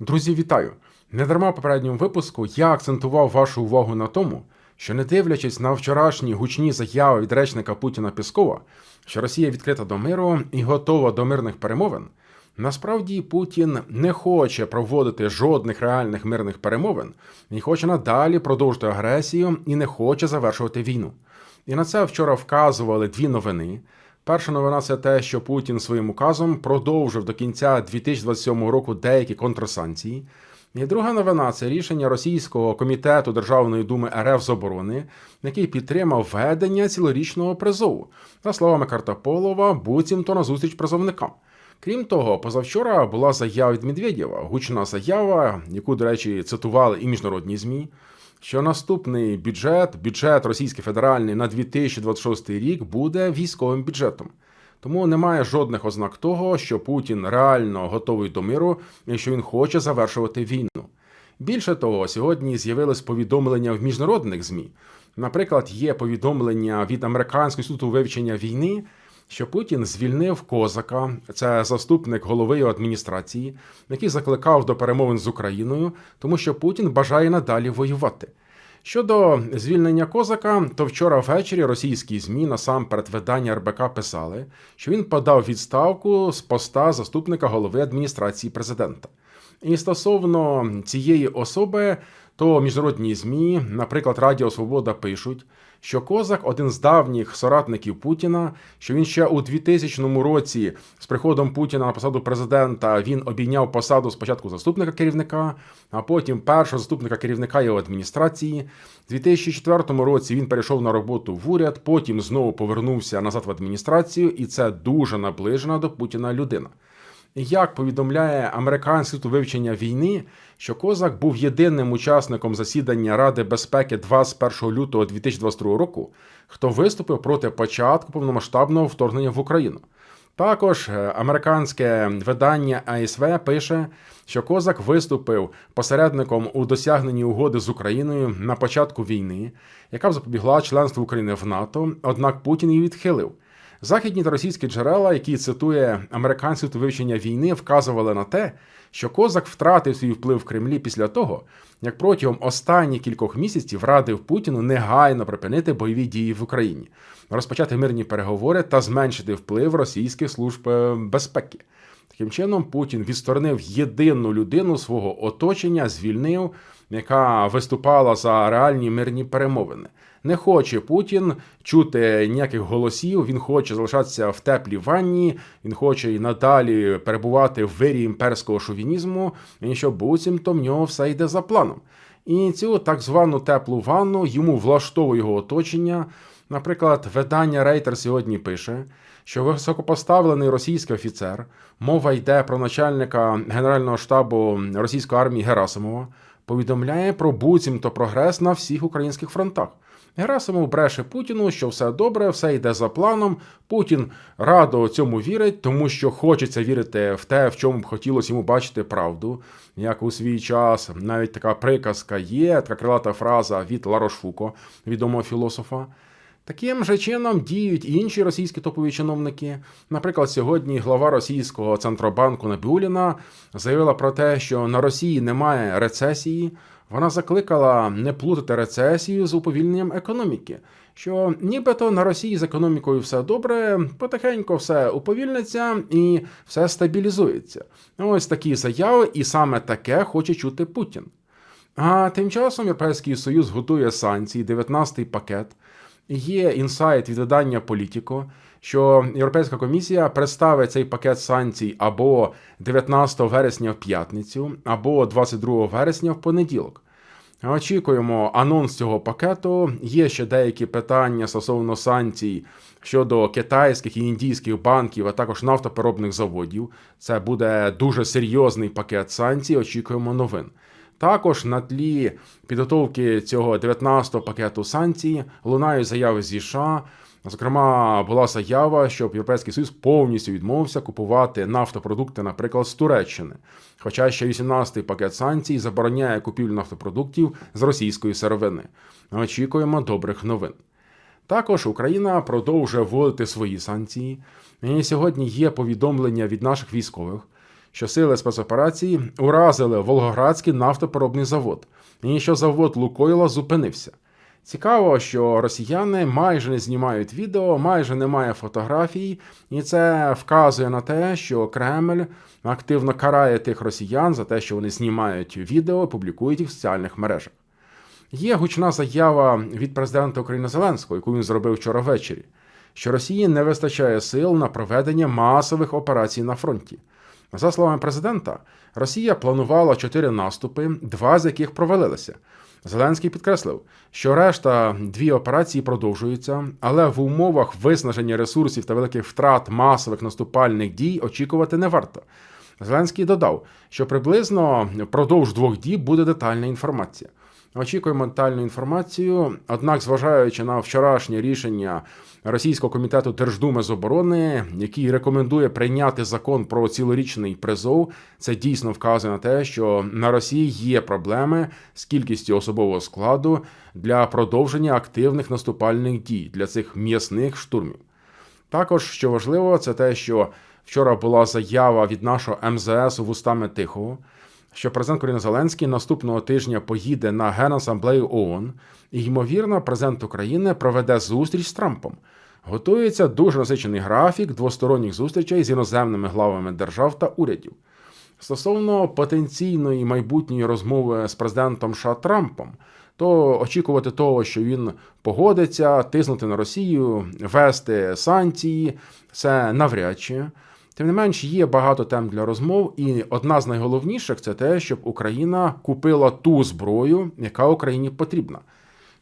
Друзі, вітаю! Недарма в попередньому випуску я акцентував вашу увагу на тому, що не дивлячись на вчорашні гучні заяви від речника Путіна Піскова, що Росія відкрита до миру і готова до мирних перемовин, насправді Путін не хоче проводити жодних реальних мирних перемовин і хоче надалі продовжити агресію і не хоче завершувати війну. І на це вчора вказували дві новини. Перша новина це те, що Путін своїм указом продовжив до кінця 2027 року деякі контрсанкції. І друга новина це рішення Російського комітету Державної думи РФ з оборони, який підтримав ведення цілорічного призову, за словами Картополова, буцімто на зустріч призовникам. Крім того, позавчора була заява від Медведєва, гучна заява, яку, до речі, цитували і міжнародні змі. Що наступний бюджет, бюджет Російський федеральний на 2026 рік буде військовим бюджетом. Тому немає жодних ознак того, що Путін реально готовий до миру і що він хоче завершувати війну. Більше того, сьогодні з'явилось повідомлення в міжнародних ЗМІ. Наприклад, є повідомлення від Американського інституту вивчення війни, що Путін звільнив Козака, це заступник голови адміністрації, який закликав до перемовин з Україною, тому що Путін бажає надалі воювати. Щодо звільнення козака, то вчора ввечері російські змі насамперед видання РБК писали, що він подав відставку з поста заступника голови адміністрації президента. І стосовно цієї особи, то міжнародні змі, наприклад, Радіо Свобода пишуть, що Козак один з давніх соратників Путіна, що він ще у 2000 році з приходом Путіна на посаду президента він обійняв посаду спочатку заступника керівника, а потім першого заступника керівника його адміністрації. У 2004 році він перейшов на роботу в уряд, потім знову повернувся назад в адміністрацію, і це дуже наближена до Путіна людина. Як повідомляє Американський інститут вивчення війни, що Козак був єдиним учасником засідання Ради безпеки 21 лютого 2022 року, хто виступив проти початку повномасштабного вторгнення в Україну. Також е, американське видання АСВ пише, що Козак виступив посередником у досягненні угоди з Україною на початку війни, яка б запобігла членству України в НАТО, однак Путін її відхилив. Західні та російські джерела, які цитує американське вивчення війни, вказували на те, що Козак втратив свій вплив в Кремлі після того, як протягом останніх кількох місяців радив Путіну негайно припинити бойові дії в Україні, розпочати мирні переговори та зменшити вплив російських служб е, безпеки. Таким чином, Путін відсторонив єдину людину свого оточення, звільнив, яка виступала за реальні мирні перемовини. Не хоче Путін чути ніяких голосів. Він хоче залишатися в теплій ванні. Він хоче і надалі перебувати в вирі імперського шовінізму. І що буцімто в нього все йде за планом. І цю так звану теплу ванну йому влаштовує його оточення. Наприклад, видання Рейтер сьогодні пише, що високопоставлений російський офіцер, мова йде про начальника Генерального штабу російської армії Герасимова, повідомляє про буцімто прогрес на всіх українських фронтах. Герасимов бреше Путіну, що все добре, все йде за планом. Путін радо цьому вірить, тому що хочеться вірити в те, в чому б хотілося йому бачити правду. Як у свій час навіть така приказка є, така крилата фраза від Ларошфуко, відомого філософа. Таким же чином діють і інші російські топові чиновники. Наприклад, сьогодні глава російського центробанку Набіуліна заявила про те, що на Росії немає рецесії. Вона закликала не плутати рецесію з уповільненням економіки. Що нібито на Росії з економікою все добре, потихеньку все уповільниться і все стабілізується. Ось такі заяви, і саме таке хоче чути Путін. А тим часом Європейський Союз готує санкції, 19-й пакет. Є інсайт від видання Політіко, що Європейська комісія представить цей пакет санкцій або 19 вересня в п'ятницю, або 22 вересня в понеділок. Очікуємо анонс цього пакету. Є ще деякі питання стосовно санкцій щодо китайських і індійських банків, а також нафтопереробних заводів. Це буде дуже серйозний пакет санкцій. Очікуємо новин. Також на тлі підготовки цього 19-го пакету санкцій лунають заяви зі США. Зокрема, була заява, щоб Європейський Союз повністю відмовився купувати нафтопродукти, наприклад, з Туреччини. Хоча ще 18-й пакет санкцій забороняє купівлю нафтопродуктів з російської сировини. Очікуємо добрих новин. Також Україна продовжує вводити свої санкції. Сьогодні є повідомлення від наших військових, що сили спецоперації уразили Волгоградський нафтопереробний завод, і що завод Лукойла зупинився. Цікаво, що росіяни майже не знімають відео, майже немає фотографій, і це вказує на те, що Кремль активно карає тих росіян за те, що вони знімають відео публікують їх в соціальних мережах. Є гучна заява від президента України Зеленського, яку він зробив вчора ввечері, що Росії не вистачає сил на проведення масових операцій на фронті. За словами президента, Росія планувала чотири наступи, два з яких провалилися. Зеленський підкреслив, що решта дві операції продовжуються, але в умовах виснаження ресурсів та великих втрат масових наступальних дій очікувати не варто. Зеленський додав, що приблизно впродовж двох діб буде детальна інформація. Очікуємо детальну інформацію. Однак, зважаючи на вчорашнє рішення Російського комітету Держдуми з оборони, який рекомендує прийняти закон про цілорічний призов, це дійсно вказує на те, що на Росії є проблеми з кількістю особового складу для продовження активних наступальних дій для цих м'ясних штурмів. Також що важливо, це те, що вчора була заява від нашого МЗС вустами Тихого що президент України Зеленський наступного тижня поїде на Генасамблею ООН, і ймовірно, президент України проведе зустріч з Трампом. Готується дуже насичений графік двосторонніх зустрічей з іноземними главами держав та урядів. Стосовно потенційної майбутньої розмови з президентом США Трампом, то очікувати того, що він погодиться тиснути на Росію, вести санкції, це навряд чи. Тим не менш, є багато тем для розмов, і одна з найголовніших це те, щоб Україна купила ту зброю, яка Україні потрібна.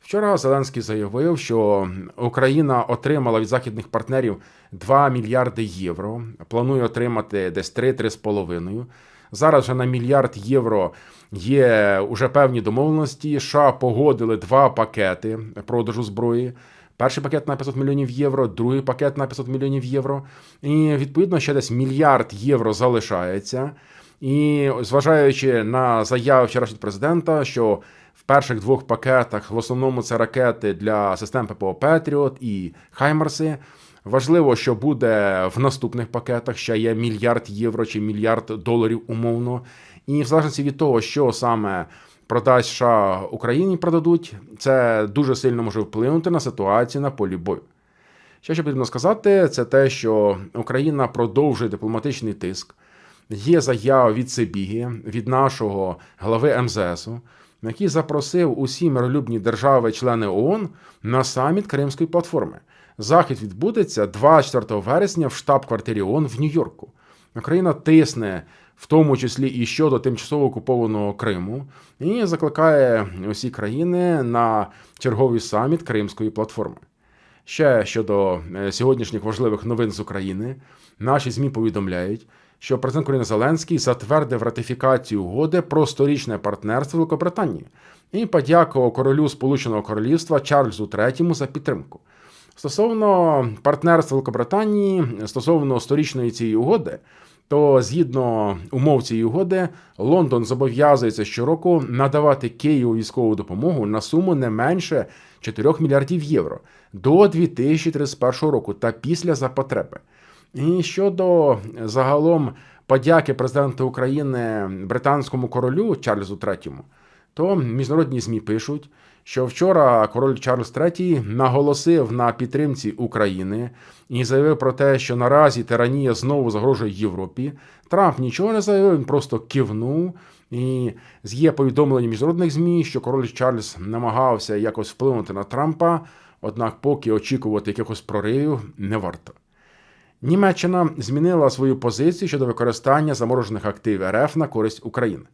Вчора Зеленський заявив, що Україна отримала від західних партнерів 2 мільярди євро. Планує отримати десь 3-3,5. Зараз вже на мільярд євро є уже певні домовленості. США погодили два пакети продажу зброї. Перший пакет на 500 мільйонів євро, другий пакет на 500 мільйонів євро. І відповідно ще десь мільярд євро залишається. І зважаючи на заяви вчорашнього президента, що в перших двох пакетах в основному це ракети для систем ППО Петріот і Хаймерси. Важливо, що буде в наступних пакетах ще є мільярд євро чи мільярд доларів умовно. І в залежності від того, що саме продасть США Україні продадуть, це дуже сильно може вплинути на ситуацію на полі бою. Ще що потрібно сказати, це те, що Україна продовжує дипломатичний тиск. Є заява від Сибіги, від нашого глави МЗСу, який запросив усі миролюбні держави-члени ООН на саміт Кримської платформи. Захід відбудеться 24 вересня в штаб-квартирі ООН в Нью-Йорку. Україна тисне в тому числі і щодо тимчасово окупованого Криму, і закликає усі країни на черговий саміт Кримської платформи. Ще щодо е, сьогоднішніх важливих новин з України, наші ЗМІ повідомляють, що президент України Зеленський затвердив ратифікацію угоди про сторічне партнерство Великобританії і подякував королю Сполученого Королівства Чарльзу III за підтримку. Стосовно партнерства Великобританії, стосовно сторічної цієї угоди, то згідно умов цієї угоди, Лондон зобов'язується щороку надавати Києву військову допомогу на суму не менше 4 мільярдів євро до 2031 року та після за потреби. І щодо загалом подяки президента України британському королю Чарльзу III, то міжнародні ЗМІ пишуть, що вчора король Чарльз III наголосив на підтримці України і заявив про те, що наразі тиранія знову загрожує Європі. Трамп нічого не заявив, він просто кивнув. І є повідомлення міжнародних змі, що король Чарльз намагався якось вплинути на Трампа, однак поки очікувати якихось проривів не варто. Німеччина змінила свою позицію щодо використання заморожених активів РФ на користь України.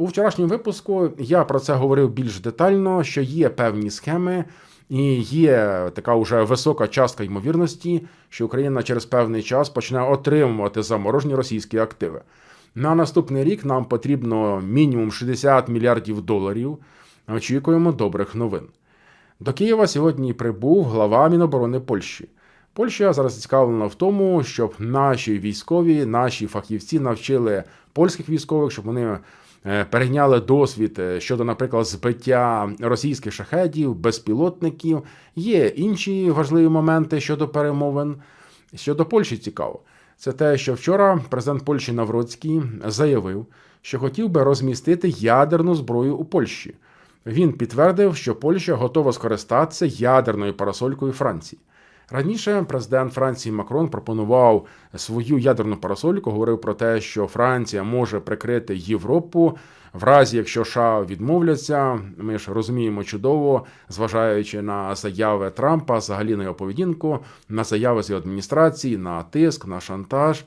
У вчорашньому випуску я про це говорив більш детально, що є певні схеми, і є така вже висока частка ймовірності, що Україна через певний час почне отримувати заморожені російські активи. На наступний рік нам потрібно мінімум 60 мільярдів доларів. Очікуємо добрих новин. До Києва сьогодні прибув глава Міноборони Польщі. Польща зараз зацікавлена в тому, щоб наші військові, наші фахівці навчили польських військових, щоб вони перейняли досвід е, щодо, наприклад, збиття російських шахедів, безпілотників. Є інші важливі моменти щодо перемовин. Щодо Польщі цікаво. Це те, що вчора президент Польщі Навроцький заявив, що хотів би розмістити ядерну зброю у Польщі. Він підтвердив, що Польща готова скористатися ядерною парасолькою Франції. Раніше президент Франції Макрон пропонував свою ядерну парасольку, говорив про те, що Франція може прикрити Європу в разі, якщо США відмовляться. Ми ж розуміємо чудово, зважаючи на заяви Трампа, взагалі на його поведінку, на заяви з його адміністрації, на тиск, на шантаж.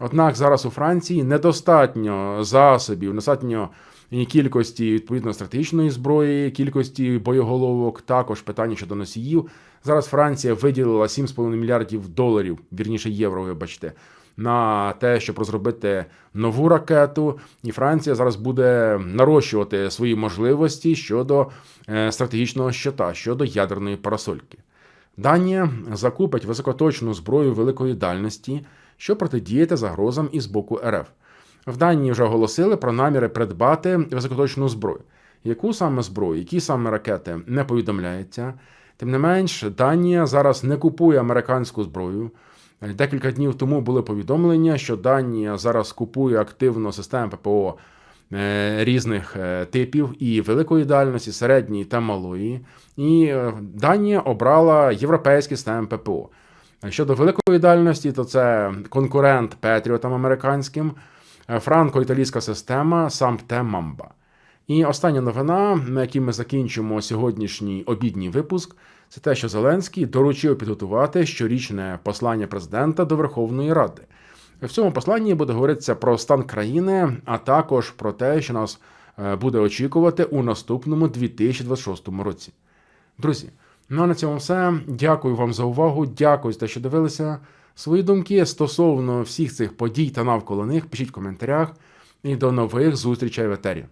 Однак зараз у Франції недостатньо засобів, недостатньо кількості відповідно стратегічної зброї, кількості боєголовок, також питання щодо носіїв. Зараз Франція виділила 7,5 мільярдів доларів, вірніше євро, вибачте, на те, щоб розробити нову ракету. І Франція зараз буде нарощувати свої можливості щодо е, стратегічного щита, щодо ядерної парасольки. Данія закупить високоточну зброю великої дальності, щоб протидіяти загрозам із боку РФ. В Данії вже оголосили про наміри придбати високоточну зброю. Яку саме зброю, які саме ракети не повідомляється. Тим не менш, Данія зараз не купує американську зброю. Декілька днів тому були повідомлення, що Данія зараз купує активно системи ППО е, різних е, типів і великої дальності, середньої та малої. І е, Данія обрала європейські системи ППО. Щодо великої дальності, то це конкурент Петріотам американським, франко-італійська система Сампте Мамба. І остання новина, на якій ми закінчимо сьогоднішній обідній випуск, це те, що Зеленський доручив підготувати щорічне послання президента до Верховної Ради. В цьому посланні буде говоритися про стан країни, а також про те, що нас е, буде очікувати у наступному 2026 році. Друзі, ну а на цьому все. Дякую вам за увагу. Дякую за те, що дивилися. Свої думки стосовно всіх цих подій та навколо них пишіть в коментарях. І до нових зустрічей в етері.